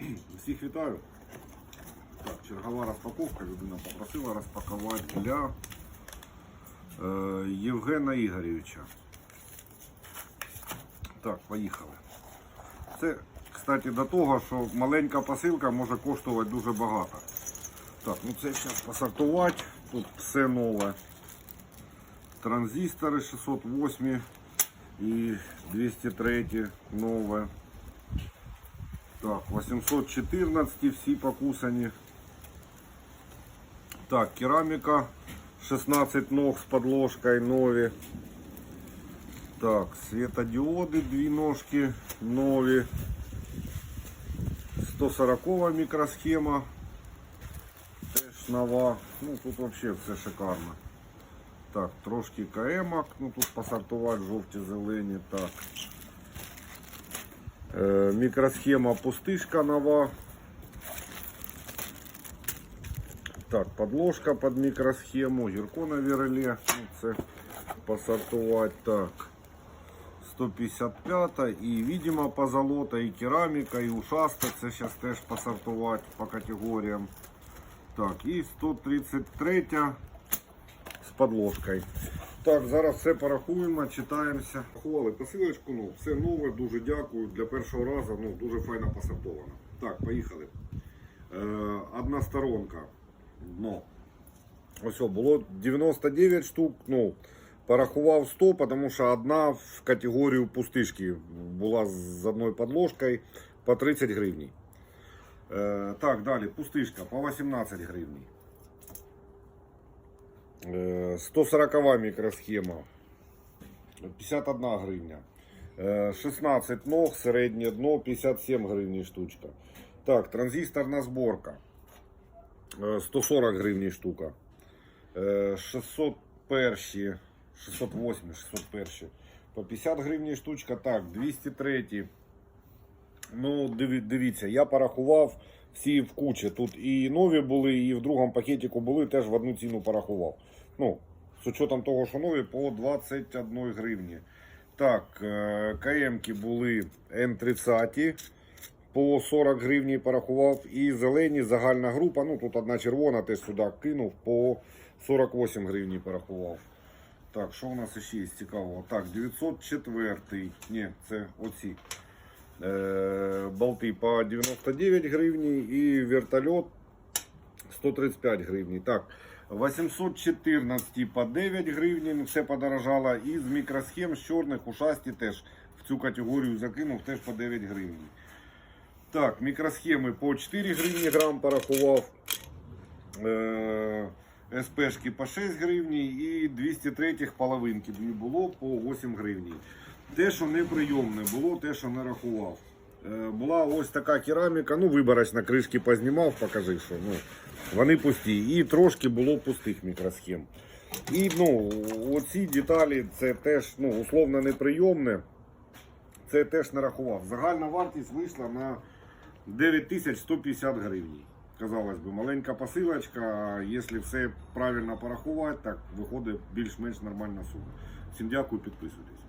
Всіх вітаю. Так, чергова розпаковка. Людина попросила розпакувати для е, Євгена Ігоревича. Так, поїхали. Це, кстати, до того, що маленька посилка може коштувати дуже багато. Так, ну це зараз посортувати. Тут все нове. Транзистори 608 і 203 нове. Так, 814 всі покусані. Так, кераміка 16 ног з подложкою нові. Так, светодіоди, дві ножки нові. 140 мікросхема. Теж нова. Ну тут взагалі все шикарно. Так, трошки КМок, ну тут посортувати жовті, зелені. Так. Е, Мікросхема пустишка нова. Так, подложка под мікросхему, гірко на. Ну, це посортувати. Так. 155 і видимо позолота, і кераміка, і ушаста. Це зараз теж посортувати по категоріям. Так, і 133 з подложкою. Так, зараз все порахуємо, читаємося. Рахували посилочку, ну, все нове, дуже дякую. Для першого разу ну, дуже файно посортовано. Так, поїхали. Е, одна сторонка. Дно. Ось було 99 штук. Ну, порахував 100, тому що одна в категорію пустишки була з одною подложкою по 30 гривень. Е, так, далі, пустишка по 18 гривень. Е, 140 мікросхема. 51 гривня. Е, 16 ног, середнє дно, 57 гривень штучка. Так, транзисторна зборка. Е, 140 гривень штука. Е, 601, 608, 601. По 50 гривень штучка. Так, 203. Ну, дивіться, я порахував всі в кучі. Тут і нові були, і в другому пакетику були, теж в одну ціну порахував. Ну, з учетом того, що нові по 21 гривні. Так, е, КМки були Н30 по 40 гривні порахував. І зелені загальна група. Ну тут одна червона, теж сюди кинув по 48 гривні порахував. Так, що у нас ще є цікавого? Так, 904. Ні, це оці. Е, болти по 99 гривні і вертольот 135 гривні. Так, 814 по 9 гривень, все подорожало. І з мікросхем з чорних ушасті теж в цю категорію закинув теж по 9 гривень. Так, мікросхеми по 4 гривні грам порахував. Е, СПшки по 6 гривні і 203 половинки дві було по 8 гривні. Те, що неприйомне було, те, що не рахував. Е, була ось така кераміка, ну виборочна кришки познімав, покажи, що ну, вони пусті. І трошки було пустих мікросхем. І ну, оці деталі це теж ну, условно неприйомне. Це теж не рахував. Загальна вартість вийшла на 9150 гривень. Казалось би, маленька посилочка, якщо все правильно порахувати, так виходить більш-менш нормальна сума. Всім дякую, підписуйтесь.